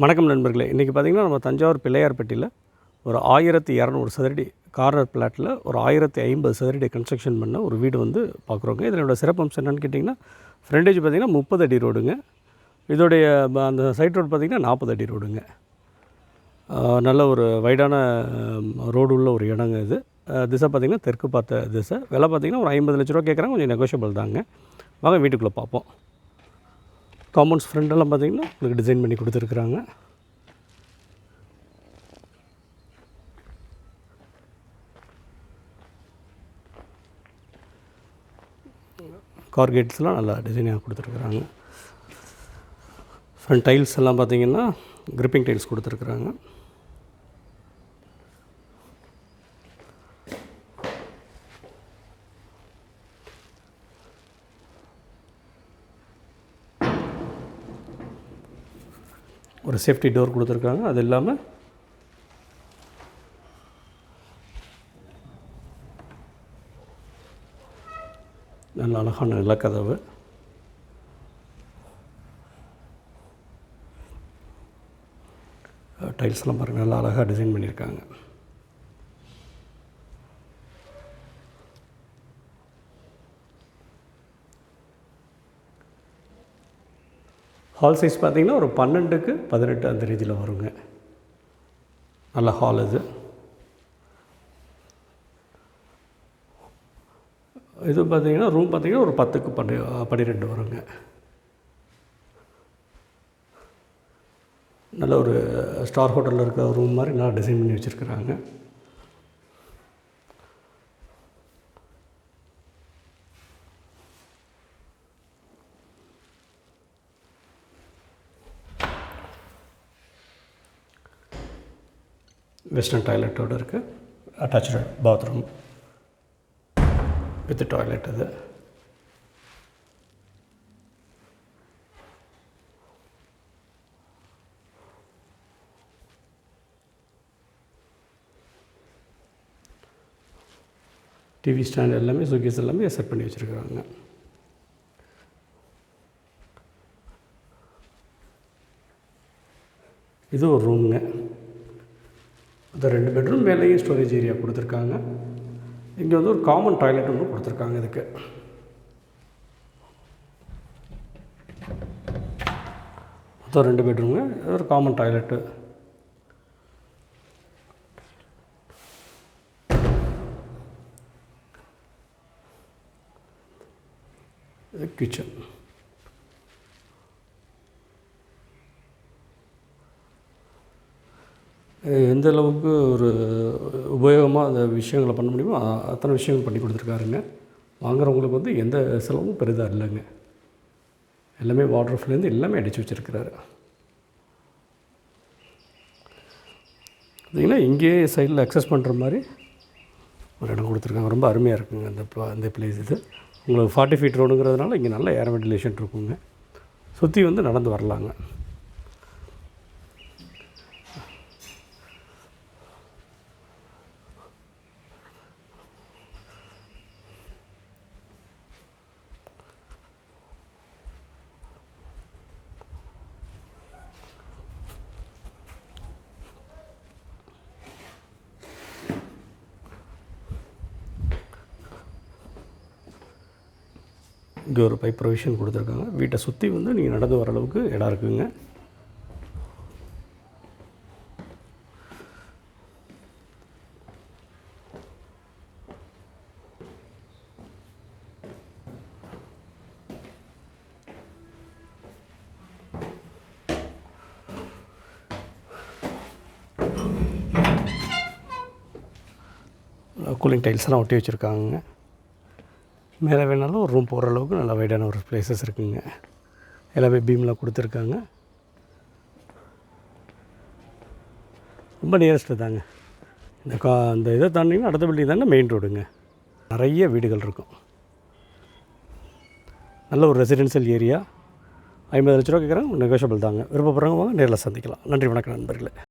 வணக்கம் நண்பர்களே. இன்றைக்கி பார்த்திங்கன்னா நம்ம தஞ்சாவூர் பிள்ளையார்பட்டியில் ஒரு ஆயிரத்தி இரநூறு சதுரடி கார்னர் பிளாட்டில் ஒரு ஆயிரத்தி ஐம்பது சதுரடி கன்ஸ்ட்ரக்ஷன் பண்ண ஒரு வீடு வந்து பார்க்குறோங்க இதனோட சிறப்பம்சம் என்னென்னு கேட்டிங்கன்னா ஃப்ரண்டேஜ் பார்த்திங்கன்னா முப்பது அடி ரோடுங்க. இதோடைய அந்த சைட் ரோடு பார்த்திங்கன்னா நாற்பது அடி ரோடுங்க. நல்ல ஒரு வைடான ரோடு உள்ள ஒரு இடங்க இது. திசை பார்த்திங்கன்னா தெற்கு பார்த்த திசை. விலை பார்த்திங்கன்னா ஒரு ஐம்பது லட்ச ரூபா கேட்குறாங்க கொஞ்சம் நெகோஷியபிள் தாங்க. வாங்க வீட்டுக்குள்ளே பார்ப்போம் காம்பவுண்ட்ஸ் ஃப்ரண்டெல்லாம் பார்த்தீங்கன்னா உங்களுக்கு டிசைன் பண்ணி கொடுத்துருக்குறாங்க. கார் கேட்ஸ்லாம் நல்லா டிசைனாக கொடுத்துருக்குறாங்க. ஃப்ரண்ட் டைல்ஸ் எல்லாம் பார்த்தீங்கன்னா க்ரிப்பிங் டைல்ஸ் கொடுத்துருக்குறாங்க. ஒரு சேஃப்டி டோர் கொடுத்துருக்காங்க. அது இல்லாமல் நல்ல அழகான நிலக்கதவு. டைல்ஸ்லாம் பாருங்கள் நல்லா அழகாக டிசைன் பண்ணியிருக்காங்க. ஹால் சைஸ் பார்த்திங்கன்னா ஒரு பன்னெண்டுக்கு பதினெட்டு அந்த ரீதியில் வருங்க. நல்ல ஹால் இது இது பார்த்தீங்கன்னா ரூம் பார்த்தீங்கன்னா ஒரு பத்துக்கு பன்னெ பன்னிரெண்டு வருங்க. நல்ல ஒரு ஸ்டார் ஹோட்டலில் இருக்கிற ரூம் மாதிரி நல்லா டிசைன் பண்ணி வச்சுருக்குறாங்க. வெஸ்டர்ன் டாய்லெட்டோடு இருக்குது அட்டாச்சு பாத்ரூம் வித் டாய்லெட் இது டிவி ஸ்டாண்ட் எல்லாமே சுகேஸ் எல்லாமே செட் பண்ணி வச்சுருக்குறாங்க இது ஒரு ரூமுங்க இந்த ரெண்டு பெட்ரூம் மேலேயும் ஸ்டோரேஜ் ஏரியா கொடுத்துருக்காங்க. இங்கே வந்து ஒரு காமன் டாய்லெட் ஒன்று கொடுத்துருக்காங்க இதுக்கு. மொத்தம் ரெண்டு பெட்ரூமுங்க ஒரு காமன் டாய்லெட்டு இது கிச்சன் எந்த அளவுக்கு ஒரு உபயோகமாக அந்த விஷயங்களை பண்ண முடியுமோ அத்தனை விஷயங்கள் பண்ணி கொடுத்துருக்காருங்க. வாங்குறவங்களுக்கு வந்து எந்த செலவும் பெரிதாக இல்லைங்க. எல்லாமே வாட்டர் ஃப்லேருந்து எல்லாமே அடித்து வச்சுருக்கிறாரு. பார்த்திங்கன்னா இங்கேயே சைடில் அக்சஸ் பண்ணுற மாதிரி ஒரு இடம் கொடுத்துருக்காங்க. ரொம்ப அருமையாக இருக்குங்க அந்த அந்த பிளேஸ் இது. உங்களுக்கு ஃபார்ட்டி ஃபீட் ரோடுங்கிறதுனால இங்கே நல்ல ஏர் வென்டிலேஷன் இருக்குங்க. சுற்றி வந்து நடந்து வரலாங்க. இங்கே ஒரு பைப் ப்ரொவிஷன் கொடுத்துருக்காங்க. வீட்டை சுற்றி வந்து நீங்கள் நடந்து வர அளவுக்கு இடம் இருக்குங்க. கூலிங் டைல்ஸ்லாம் ஒட்டி வச்சுருக்காங்க மேலே வேணாலும் ஒரு ரூம் போகிற அளவுக்கு நல்லா வைடான ஒரு ப்ளேசஸ் இருக்குங்க. எல்லாமே பீம்லாம் கொடுத்துருக்காங்க. ரொம்ப நியரஸ்ட்டு தாங்க. இந்த கா இந்த இதை தாண்டிங்கன்னா அடுத்த பில்டிங் தாங்க மெயின் ரோடுங்க நிறைய வீடுகள் இருக்கும். நல்ல ஒரு ரெசிடென்ஷியல் ஏரியா ஐம்பது லட்ச ரூபா கேட்குறாங்க நெகோஷியபிள் தாங்க. விருப்பப்படுறவங்க வாங்க நேரில் சந்திக்கலாம். நன்றி வணக்கம் நண்பர்களே.